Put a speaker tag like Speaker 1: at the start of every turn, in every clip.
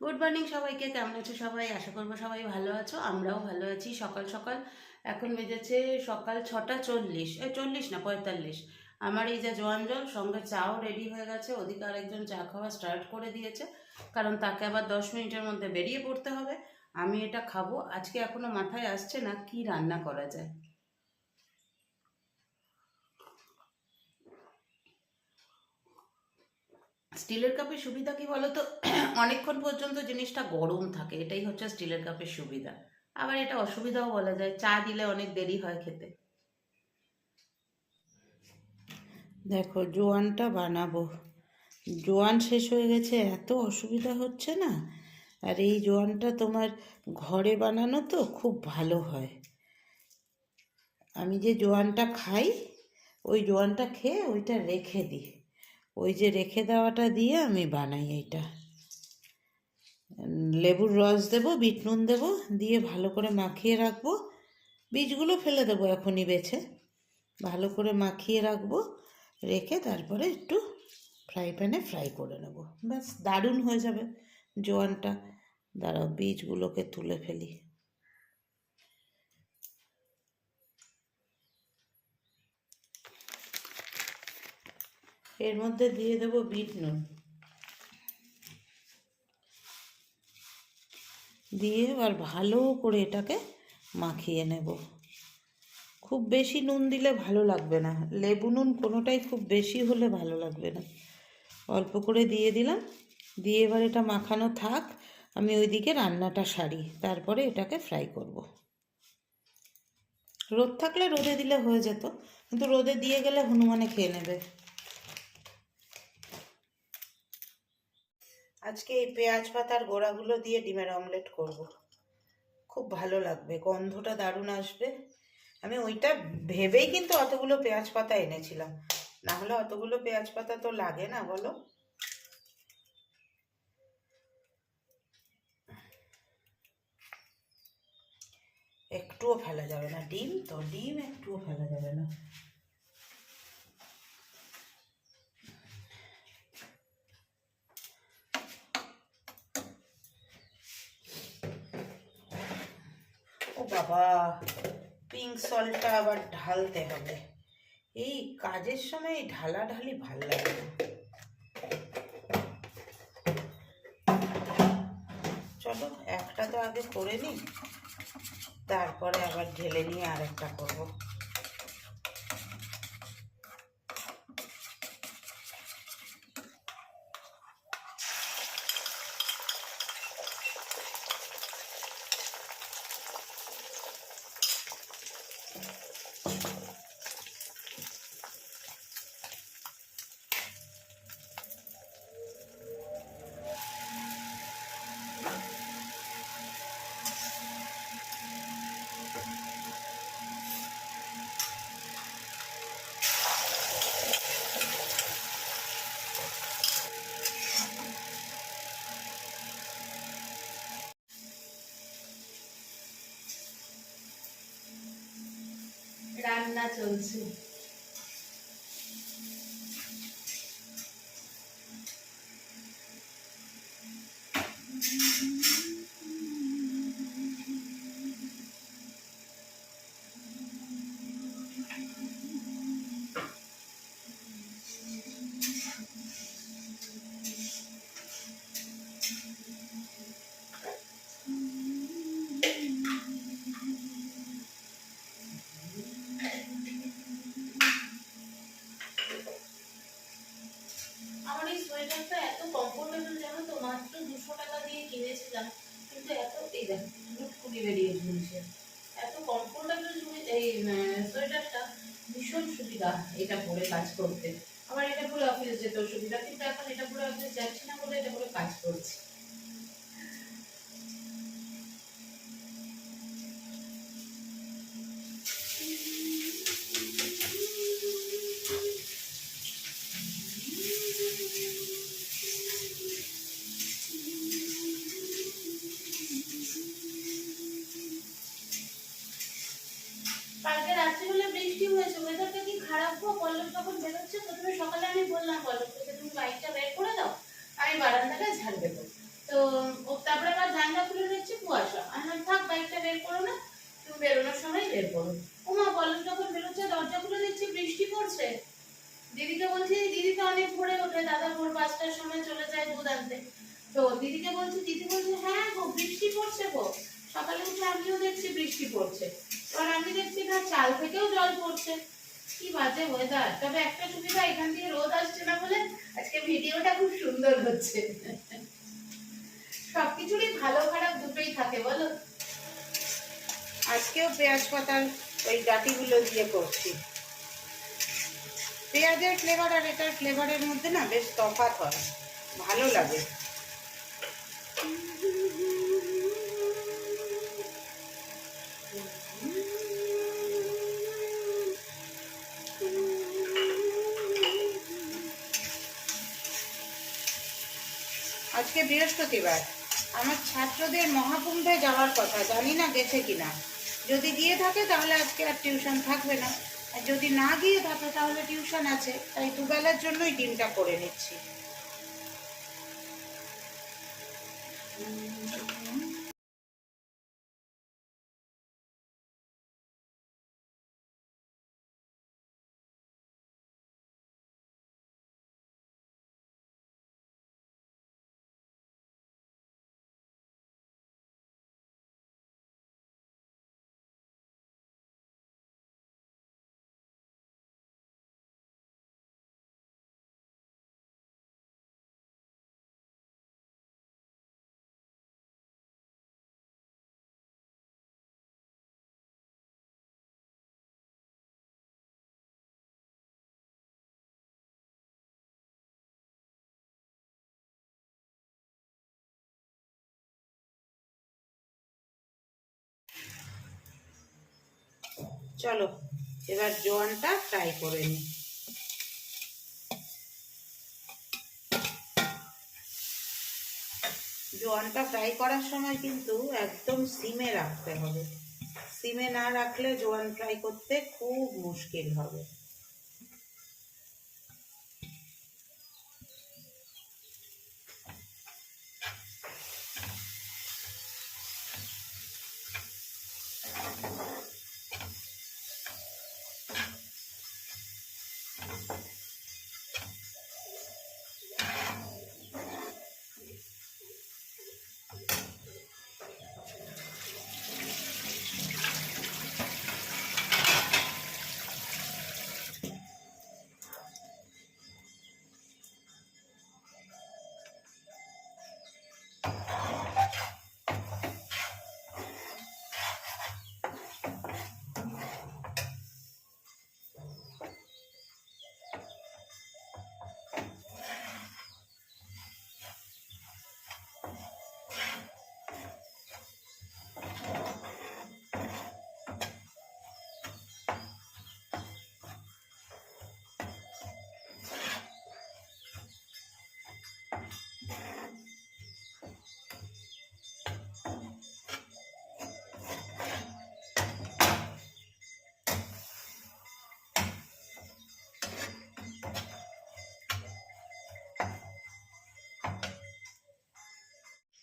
Speaker 1: Good morning সবাইকে, কেমন আছো সবাই? আশা করব সবাই ভালো আছো, আমরাও ভালো আছি। সকাল সকাল এখন বেজেছে সকাল ছটা চল্লিশ। এই চল্লিশ না, পঁয়তাল্লিশ। আমার এই যে জোয়ান জল, সঙ্গে চাও রেডি হয়ে গেছে, ওদিকে আরেকজন চা খাওয়া স্টার্ট করে দিয়েছে, কারণ তাকে আবার দশ মিনিটের মধ্যে বেরিয়ে পড়তে হবে। আমি এটা খাব। আজকে এখনও মাথায় আসছে না কি রান্না করা যায়। স্টিলের কাপের সুবিধা কি বলতো? অনেকক্ষণ পর্যন্ত জিনিসটা গরম থাকে, এটাই হচ্ছে স্টিলের কাপের সুবিধা। আবার এটা অসুবিধাও বলা যায়, চা দিলে অনেক দেরি হয় খেতে। দেখো, জোয়ানটা বানাবো। জোয়ান শেষ হয়ে গেছে, এত অসুবিধা হচ্ছে না? আর এই জোয়ানটা তোমার ঘরে বানানো তো খুব ভালো হয়। আমি যে জোয়ানটা খাই, ওই জোয়ানটা খেয়ে ওইটা রেখে দিই। ওই যে রেখে দেওয়াটা দিয়ে আমি বানাই উম, লেবুর রস দেবো বিট নুন দেবো দিয়ে ভালো করে মাখিয়ে রাখব। বীজগুলো ফেলে দেবো এখনই বেছে। ভালো করে মাখিয়ে রাখব রেখে তারপরে একটু ফ্রাই প্যানে ফ্রাই করে নেব। ব্যাস দারুণ হয়ে যাবে জোয়ানটা। দাঁড়াও বীজগুলোকে তুলে ফেলি। এর মধ্যে দিয়ে দেবো বিট নুন। দিয়ে এবার ভালো করে এটাকে মাখিয়ে নেব। খুব বেশি নুন দিলে ভালো লাগবে না। লেবু নুন কোনোটাই খুব বেশি হলে ভালো লাগবে না। অল্প করে দিয়ে দিলাম। দিয়ে এবার এটা মাখানো থাক। আমি ওইদিকে রান্নাটা সারি। তারপরে এটাকে ফ্রাই করব। রোদ থাকলে রোদে দিলে হয়ে যেত। কিন্তু রোদে দিয়ে গেলে হনুমানে খেয়ে নেবে। আজকে এই পেঁয়াজ পাতার গোড়াগুলো দিয়ে ডিমের অমলেট করব। খুব ভালো লাগবে, গন্ধটা দারুণ আসবে। আমি ওইটা ভেবেই কিন্তু অতগুলো পেঁয়াজ পাতা এনেছিলাম। না হলে অতগুলো পেঁয়াজ পাতা তো লাগে না, বলো? একটুও ফেলা যাবে না। ডিম তো, ডিম একটুও ফেলা যাবে না ও বাবা পিঙ্ক সল্টটা আবার ঢালতে হবে। এই কাজের সময় ঢালা ঢালি ভালো লাগে চলো, একটা তো আগে করে নিই, তারপরে আবার ঢেলে নিয়ে আর একটা করব। চলছে দেখো লুটকুটি বেরিয়ে ঝুলছে এত কমফোর্টেবল এই সোয়েটারটা ভীষণ সুবিধা এটা পরে কাজ করতে। আমার এটা পরে অফিস যেতেও সুবিধা, কিন্তু এখন এটা পরে অফিস যাচ্ছি না বলে এটা পরে কাজ করছি কালকে রাত্রিবেলা বৃষ্টি হয়েছে ওয়েদারটা কি খারাপ গো পল্লব যখন বেরোচ্ছে প্রথমে সকালে আমি বললাম পল্লবকে যে তুমি বাইকটা বের করে দাও আমি বারান্দাটা ঝাড় দেবো তো ও আছে তো দিদিকে বলছি দিদি বলছে হ্যাঁ গো বৃষ্টি পড়ছে গো সকালে উঠে আমিও দেখছি বৃষ্টি পড়ছে এবার আমি দেখছি না চাল থেকেও জল পড়ছে কি বাজে ওয়েদার তবে একটা সুবিধা এখান থেকে রোদ আসছে না বলে আজকে ভিডিওটা খুব সুন্দর হচ্ছে সবকিছুরই ভালো খারাপ দুটোই থাকে, বলো? আজকেও পেঁয়াজ পাতার ওই ডাটিগুলো দিয়ে করছি। পেঁয়াজের ফ্লেভার আর এটার ফ্লেভারের মধ্যে না বেশ তফাৎ হয়, ভালো লাগে। আজকে বৃহস্পতিবার। আমার ছাত্রদের মহাকুম্ভে যাওয়ার কথা। জানি না গেছে কিনা। যদি গিয়ে থাকে তাহলে আজকে আর টিউশন থাকবে না। আর যদি না গিয়ে থাকে তাহলে টিউশন আছে। তাই দুবেলার জন্যই ডিমটা করে নিচ্ছি। চলো, এবার জোয়ানটা ফ্রাই করে নিই জোয়ানটা ফ্রাই করার সময় কিন্তু একদম সিমে রাখতে হবে। সিমে না রাখলে জোয়ান ফ্রাই করতে খুব মুশকিল হবে।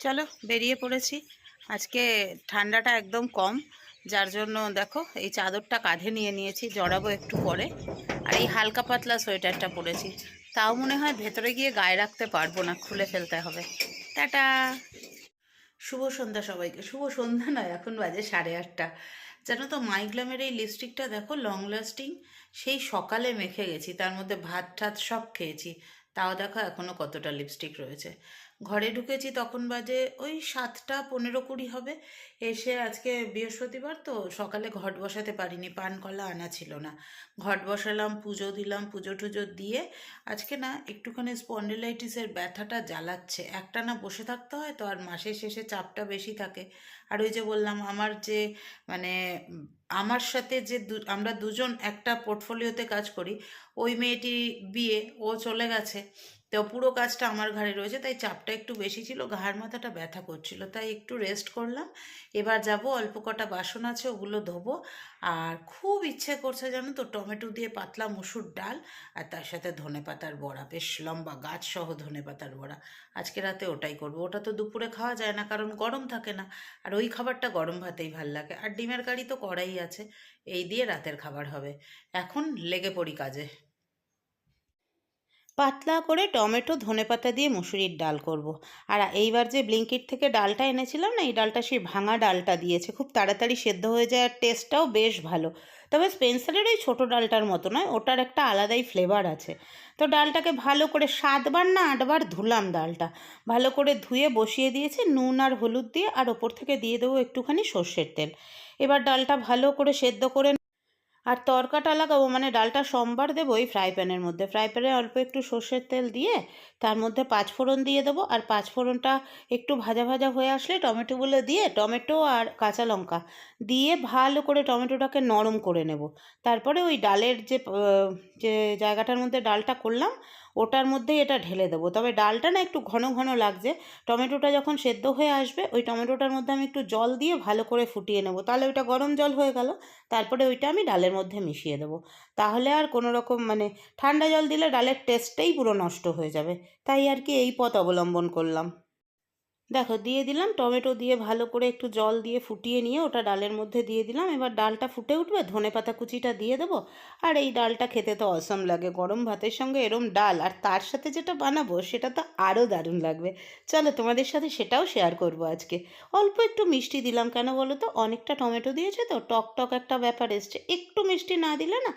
Speaker 1: চলো বেরিয়ে পড়েছি। আজকে ঠান্ডাটা একদম কম, যার জন্য দেখো এই চাদরটা কাঁধে নিয়ে নিয়েছি, জড়াবো একটু পরে। আর এই হালকা পাতলা সোয়েটারটা পরেছি। তাও মনে হয় ভেতরে গিয়ে গায়ে রাখতে পারব না, খুলে ফেলতে হবে। টাটা! শুভ সন্ধ্যা সবাইকে। শুভ সন্ধ্যা নয়, এখন বাজে সাড়ে আটটা। জানো তো মাইগ্লামের এই লিপস্টিকটা দেখো লং লাস্টিং সেই সকালে মেখে গেছি। তার মধ্যে ভাত ঠাত সব খেয়েছি। তাও দেখো এখনও কতটা লিপস্টিক রয়েছে। ঘরে ঢুকেছি তখন বাজে ওই সাতটা পনেরো কুড়ি হবে। এসে আজকে বৃহস্পতিবার তো সকালে ঘট বসাতে পারিনি, পান কলা আনা ছিল না। ঘট বসালাম, পুজো দিলাম, পুজো টুজো দিয়ে আজকে না একটুখানি স্পন্ডিলাইটিসের ব্যথাটা জ্বালাচ্ছে। একটা না বসে থাকতে হয় তো আর মাসের শেষে চাপটা বেশি থাকে। আর ওই যে বললাম, আমার যে মানে আমার সাথে যে আমরা দুজন একটা পোর্টফোলিওতে কাজ করি, ওই মেয়েটি বিয়ে, ও চলে গেছে। তো পুরো কাজটা আমার ঘাড়ে রয়েছে, তাই চাপটা একটু বেশি ছিল, ঘাড় মাথাটা ব্যথা করছিল, তাই একটু রেস্ট করলাম। এবার যাব, অল্প কটা বাসন আছে, ওগুলো ধোবো। আর খুব ইচ্ছে করছে জানো তো, টমেটো দিয়ে পাতলা মুসুর ডাল, আর তার সাথে ধনে পাতার বড়া। বেশ লম্বা গাছ সহ ধনে পাতার বড়া। আজকে রাতে ওটাই করব। ওটা তো দুপুরে খাওয়া যায় না, কারণ গরম থাকে না। আর ওই খাবারটা গরম ভাতেই ভালো লাগে। আর ডিমের কারি তো কড়াই আছে, এই দিয়ে রাতের খাবার হবে। এখন লেগে পড়ি কাজে। পাতলা করে টমেটো, ধনেপাতা দিয়ে মুসুরির ডাল করব। আর এইবার যে ব্লিঙ্কিট থেকে ডালটা এনেছিলাম না, এই ডালটা সেই ভাঙা ডালটা দিয়েছে। খুব তাড়াতাড়ি সেদ্ধ হয়ে যায় আর টেস্টটাও বেশ ভালো। তবে স্পেন্সারের ওই ছোটো ডালটার মতো নয়, ওটার একটা আলাদাই ফ্লেভার আছে। তো ডালটাকে ভালো করে সাতবার না আটবার ধুলাম ডালটা। ভালো করে ধুয়ে বসিয়ে দিয়েছি, নুন আর হলুদ দিয়ে, আর ওপর থেকে দিয়ে দেবো একটুখানি সর্ষের তেল। এবার ডালটা ভালো করে সেদ্ধ করে আর তরকাটা লাগাবো মানে ডালটা সোমবার দেবো ওই ফ্রাই প্যানের মধ্যে। ফ্রাই প্যানে অল্প একটু সর্ষের তেল দিয়ে তার মধ্যে পাঁচফোড়ন দিয়ে দেবো। আর পাঁচফোড়নটা একটু ভাজা ভাজা হয়ে আসলে টমেটোগুলো দিয়ে টমেটো আর কাঁচা লঙ্কা দিয়ে ভালো করে টমেটোটাকে নরম করে নেব। তারপরে ওই ডালের যে যে জায়গাটার মধ্যে ডালটা করলাম ওটার মধ্যেই এটা ঢেলে দেবো। তবে ডালটা না একটু ঘন ঘন লাগছে। টমেটোটা যখন সেদ্ধ হয়ে আসবে, ওই টমেটোটার মধ্যে আমি একটু জল দিয়ে ভালো করে ফুটিয়ে নেব। তাহলে ওইটা গরম জল হয়ে গেল। তারপরে ওইটা আমি ডালের মধ্যে মিশিয়ে দেবো। তাহলে আর কোনো রকম মানে ঠান্ডা জল দিলে ডালের টেস্টটাই পুরো নষ্ট হয়ে যাবে। তাই আর কি এই পথ অবলম্বন করলাম। দেখো, দিয়ে দিলাম টমেটো দিয়ে ভালো করে একটু জল দিয়ে ফুটিয়ে নিয়ে ওটা ডালের মধ্যে দিয়ে দিলাম। এবার ডালটা ফুটে উঠবে, ধনে পাতা কুচিটা দিয়ে দেবো। আর এই ডালটা খেতে তো অসম লাগে, গরম ভাতের সঙ্গে এরম ডাল। আর তার সাথে যেটা বানাবো, সেটা তো আরও দারুণ লাগবে। চলো, তোমাদের সাথে সেটাও শেয়ার করব আজকে। অল্প একটু মিষ্টি দিলাম কেন বলো তো? অনেকটা টমেটো দিয়েছে তো? টক টক একটা ব্যাপার এসছে। একটু মিষ্টি না দিলে না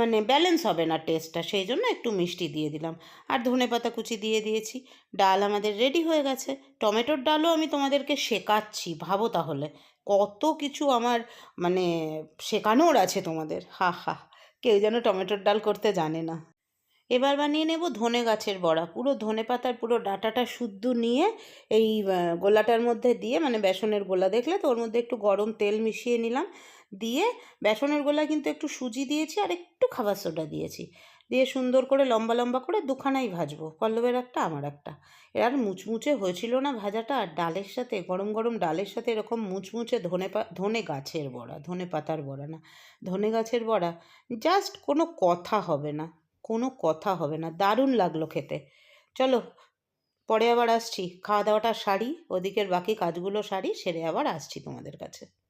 Speaker 1: মানে ব্যালেন্স হবে না টেস্টটা সেই জন্য একটু মিষ্টি দিয়ে দিলাম। আর ধনে পাতা কুচি দিয়ে দিয়েছি। ডাল আমাদের রেডি হয়ে গেছে। টমেটোর ডালও আমি তোমাদেরকে শেখাচ্ছি, ভাবো তাহলে। কত কিছু আমার মানে শেখানোর আছে তোমাদের। হা হা কেউ যেন টমেটোর ডাল করতে জানে না। এবার বানিয়ে নেব ধনে গাছের বড়া। পুরো ধনে পাতার পুরো ডাটাটা শুদ্ধ নিয়ে এই গোলাটার মধ্যে দিয়ে মানে বেসনের গোলা দেখলে তো ওর মধ্যে একটু গরম তেল মিশিয়ে নিলাম। দিয়ে বেসনের গোলা কিন্তু একটু সুজি দিয়েছি আর একটু খাবার সোডা দিয়েছি। দিয়ে সুন্দর করে লম্বা লম্বা করে দুখানাই ভাজবো। পল্লবের একটা, আমার একটা। আর মুচমুচে হয়েছিল না ভাজাটা আর ডালের সাথে, গরম গরম ডালের সাথে এরকম মুচমুচে ধনে ধনে গাছের বড়া, ধনে পাতার বড়া না, ধনে গাছের বড়া জাস্ট কোনো কথা হবে না, কোনো কথা হবে না, দারুণ লাগল খেতে। চলো, পরে আবার আসছি। খাওয়া দাওয়াটা সারি, ওদিকের বাকি কাজগুলো সারি, সেরে আবার আসছি তোমাদের কাছে।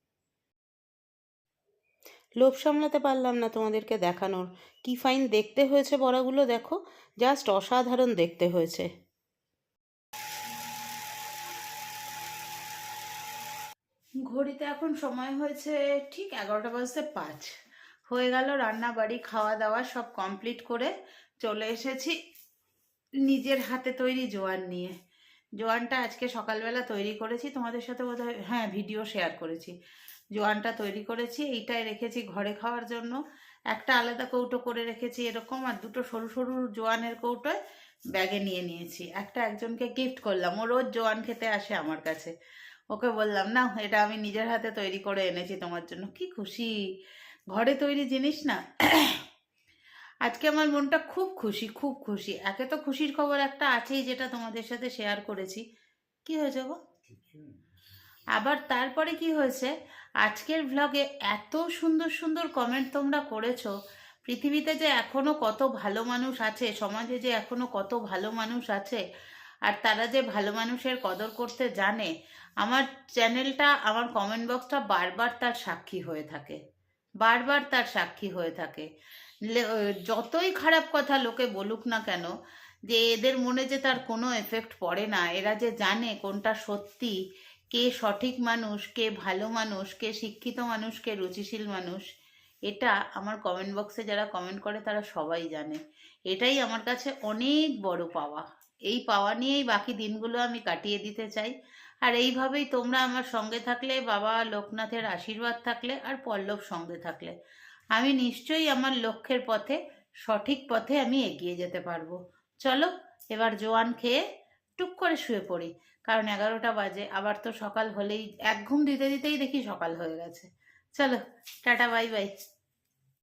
Speaker 1: লোভ সামলাতে পারলাম না তোমাদেরকে দেখানোর। কি ফাইন দেখতে হয়েছে বড়াগুলো দেখো। জাস্ট অসাধারণ দেখতে হয়েছে। ঘড়িতে এখন সময় হয়েছে ঠিক এগারোটা বাজতে পাঁচ। হয়ে গেল রান্না বাড়ি, খাওয়া দাওয়া সব কমপ্লিট করে চলে এসেছি নিজের হাতে তৈরি জোয়ান নিয়ে। জোয়ানটা আজকে সকালবেলা তৈরি করেছি। তোমাদের সাথে বোধহয় হ্যাঁ ভিডিও শেয়ার করেছি। জোয়ানটা তৈরি করেছি এইটাই রেখেছি ঘরে খাওয়ার জন্য। একটা আলাদা কৌটো করে রেখেছি এরকম আর দুটো সরু সরু জোয়ানের কৌটোয় ব্যাগে নিয়ে নিয়েছি। একটা একজনকে গিফট করলাম ও রোজ জোয়ান খেতে আসে আমার কাছে। ওকে বললাম না এটা আমি নিজের হাতে তৈরি করে এনেছি তোমার জন্য। কি খুশি। ঘরে তৈরি জিনিস না। আজকে আমার মনটা খুব খুশি খুব খুশি। একে তো খুশির খবর একটা আছেই যেটা তোমাদের সাথে শেয়ার করেছি। কি হয়েছে গো? আবার তারপরে কি হয়েছে? আজকের ভ্লগে এত সুন্দর সুন্দর কমেন্ট তোমরা করেছ। পৃথিবীতে যে এখনও কত ভালো মানুষ আছে, সমাজে যে এখনও কত ভালো মানুষ আছে, আর তারা যে ভালো মানুষের কদর করতে জানে, আমার চ্যানেলটা আমার কমেন্ট বক্সটা বারবার তার সাক্ষী হয়ে থাকে। বারবার তার সাক্ষী হয়ে থাকে। যতই খারাপ কথা লোকে বলুক না কেন, যে এদের মনে যে তার কোনো এফেক্ট পড়ে না, এরা যে জানে কোনটা সত্যি কে সঠিক মানুষ, কে ভালো মানুষ, কে শিক্ষিত মানুষ, কে রুচিশীল মানুষ, এটা আমার কমেন্ট বক্সে যারা কমেন্ট করে তারা সবাই জানে। এটাই আমার কাছে অনেক বড় পাওয়া। এই পাওয়া নিয়েই বাকি দিনগুলো আমি কাটিয়ে দিতে চাই। আর এইভাবেই তোমরা আমার সঙ্গে থাকলে, বাবা লোকনাথের আশীর্বাদ থাকলে আর পল্লব সঙ্গে থাকলে, আমি নিশ্চয়ই আমার লক্ষ্যের পথে, সঠিক পথে আমি এগিয়ে যেতে পারব। চলো, এবার জোয়ান খেয়ে টুক করে শুয়ে পড়ি। কারণ এগারোটা বাজে, আবার তো সকাল হলেই, এক ঘুম দিতে দিতেই দেখি সকাল হয়ে গেছে। চলো, টাটা, বাই বাই।